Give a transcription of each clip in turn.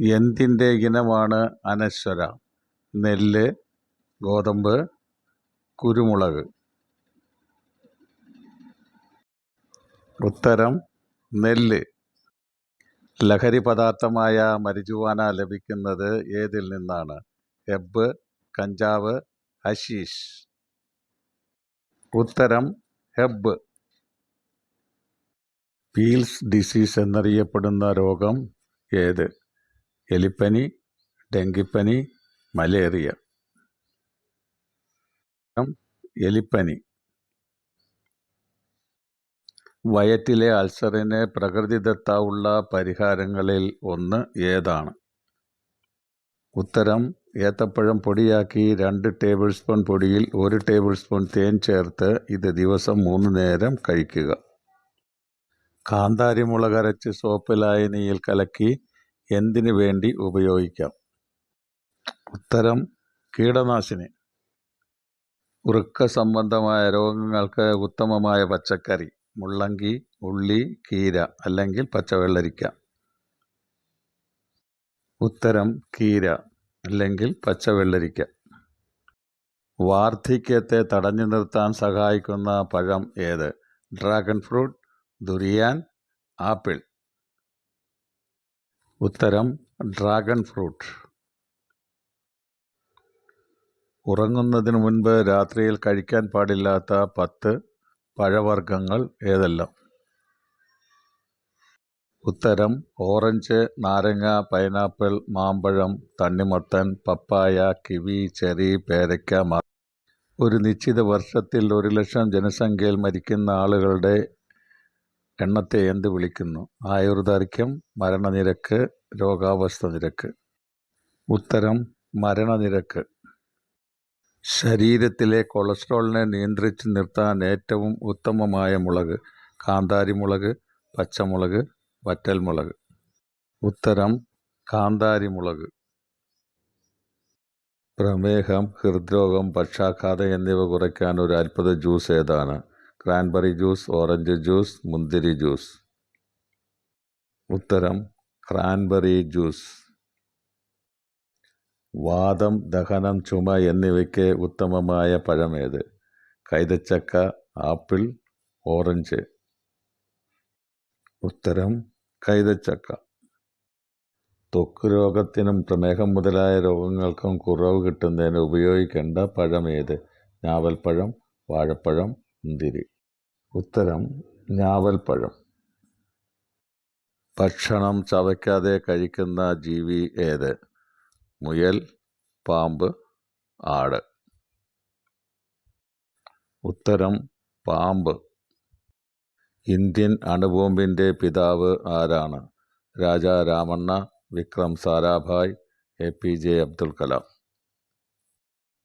എന്തിന്റെ ഇനമാണ് അനശ്വര? നെല്ല് ഗോതമ്പ് കുരുമുളക്. ഉത്തരം നെല്ല്. ലഹരി പദാർത്ഥമായ മരിജുവാന ലഭിക്കുന്നത് ഏതിൽ നിന്നാണ്? എബ് കഞ്ചാവ് ഹഷീഷ്. ഉത്തരം ഹെബ് പീൽസ് ഡിസീസ് എന്നറിയപ്പെടുന്ന രോഗം ഏത്? എലിപ്പനി ഡെങ്കിപ്പനി മലേറിയ. എലിപ്പനി. വയറ്റിലെ അൾസറിന് പ്രകൃതിദത്താവുള്ള പരിഹാരങ്ങളിൽ ഒന്ന് ഏതാണ്? ഉത്തരം ഏത്തപ്പഴം പൊടിയാക്കി രണ്ട് ടേബിൾ സ്പൂൺ പൊടിയിൽ ഒരു ടേബിൾ സ്പൂൺ തേൻ ചേർത്ത് ഇത് ദിവസം മൂന്ന് നേരം കഴിക്കുക. കാന്താരി മുളകരച്ച് സോപ്പ് ലായനിയിൽ കലക്കി എന്തിനു വേണ്ടി ഉപയോഗിക്കാം? ഉത്തരം കീടനാശിനി. ഉറുക്ക സംബന്ധമായ രോഗങ്ങൾക്ക് ഉത്തമമായ പച്ചക്കറി. മുള്ളങ്കി ഉള്ളി കീര അല്ലെങ്കിൽ പച്ചവെള്ളരിക്ക. ഉത്തരം കീര അല്ലെങ്കിൽ പച്ചവെള്ളരിക്ക. വാർദ്ധക്യത്തെ തടഞ്ഞു നിർത്താൻ സഹായിക്കുന്ന പഴം ഏത്? Dragon fruit durian apple. ഉത്തരം ഡ്രാഗൺ ഫ്രൂട്ട്. ഉറങ്ങുന്നതിന് മുൻപ് രാത്രിയിൽ കഴിക്കാൻ പാടില്ലാത്ത പത്ത് പഴവർഗങ്ങൾ ഏതെല്ലാം? ഉത്തരം ഓറഞ്ച് നാരങ്ങ പൈനാപ്പിൾ മാമ്പഴം തണ്ണിമത്തൻ പപ്പായ കിവി ചെറി പേരയ്ക്ക ഒരു നിശ്ചിത വർഷത്തിൽ ഒരു ലക്ഷം ജനസംഖ്യയിൽ മരിക്കുന്ന ആളുകളുടെ എണ്ണത്തെ എന്ത് വിളിക്കുന്നു? ആയുർദൈർഘ്യം മരണനിരക്ക് രോഗാവസ്ഥ നിരക്ക്. ഉത്തരം മരണനിരക്ക്. ശരീരത്തിലെ കൊളസ്ട്രോളിനെ നിയന്ത്രിച്ച് നിർത്താൻ ഏറ്റവും ഉത്തമമായ മുളക് കാന്താരി മുളക് പച്ചമുളക് വറ്റൽമുളക്. ഉത്തരം കാന്താരി മുളക് പ്രമേഹം ഹൃദ്രോഗം പക്ഷാഘാതം എന്നിവ കുറയ്ക്കാൻ ഒരു അത്ഭുത ജ്യൂസ് ഏതാണ്? ക്രാൻബെറി ജ്യൂസ് ഓറഞ്ച് ജ്യൂസ് മുന്തിരി ജ്യൂസ് ഉത്തരം ക്രാൻബെറി ജ്യൂസ് വാദം ദഹനം ചുമ എന്നിവയ്ക്ക് ഉത്തമമായ പഴമേത്? കൈതച്ചക്ക ആപ്പിൾ ഓറഞ്ച്. ഉത്തരം കൈതച്ചക്ക. ത്വക്ക് രോഗത്തിനും പ്രമേഹം മുതലായ രോഗങ്ങൾക്കും കുറവ് കിട്ടുന്നതിന് ഉപയോഗിക്കേണ്ട പഴമേത്? ഞാവൽപ്പഴം വാഴപ്പഴം മുന്തിരി. ഉത്തരം ഞാവൽപ്പഴം. ഭക്ഷണം ചവയ്ക്കാതെ കഴിക്കുന്ന ജീവി ഏത്? മുയൽ പാമ്പ് ആട്. ഉത്തരം പാമ്പ്. ഇന്ത്യൻ അണുബോംബിന്റെ പിതാവ് ആരാണ്? Raja Ramanna Vikram Sarabhai A P J Abdul Kalam.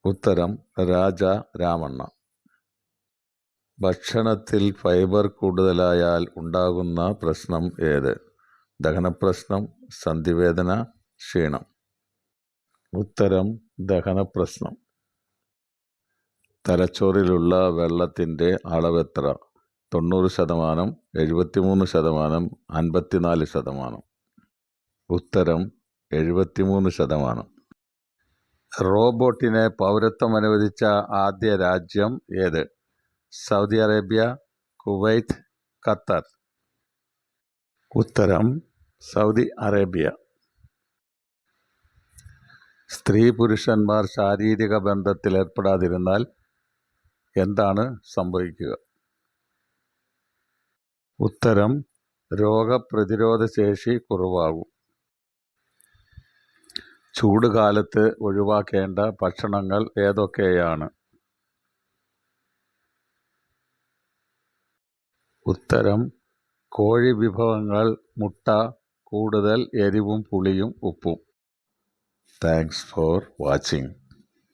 ഉത്തരം രാജാ രാമണ്ണ. ഭക്ഷണത്തിൽ ഫൈബർ കൂടുതലായാൽ ഉണ്ടാകുന്ന പ്രശ്നം ഏത്? ദഹനപ്രശ്നം സന്ധിവേദന ക്ഷീണം. ഉത്തരം ദഹനപ്രശ്നം. തലച്ചോറിലുള്ള വെള്ളത്തിന്റെ അളവെത്ര തൊണ്ണൂറ് ശതമാനം എഴുപത്തിമൂന്ന് ശതമാനം അൻപത്തിനാല് ശതമാനം. ഉത്തരം എഴുപത്തിമൂന്ന് ശതമാനം. റോബോട്ടിനെ പൗരത്വം അനുവദിച്ച ആദ്യ രാജ്യം ഏത്? Saudi Arabia Kuwait Qatar. ഉത്തരം സൗദി അറേബ്യ. സ്ത്രീ പുരുഷന്മാർ ശാരീരിക ബന്ധത്തിൽ ഏർപ്പെടാതിരുന്നാൽ എന്താണ് സംഭവിക്കുക? ഉത്തരം രോഗപ്രതിരോധ ശേഷി കുറവാകും. ചൂടുകാലത്ത് ഒഴിവാക്കേണ്ട ഭക്ഷണങ്ങൾ ഏതൊക്കെയാണ്? ഉത്തരം കോഴി വിഭവങ്ങൾ മുട്ട കൂടുതൽ എരിവും പുളിയും ഉപ്പും. Thanks for watching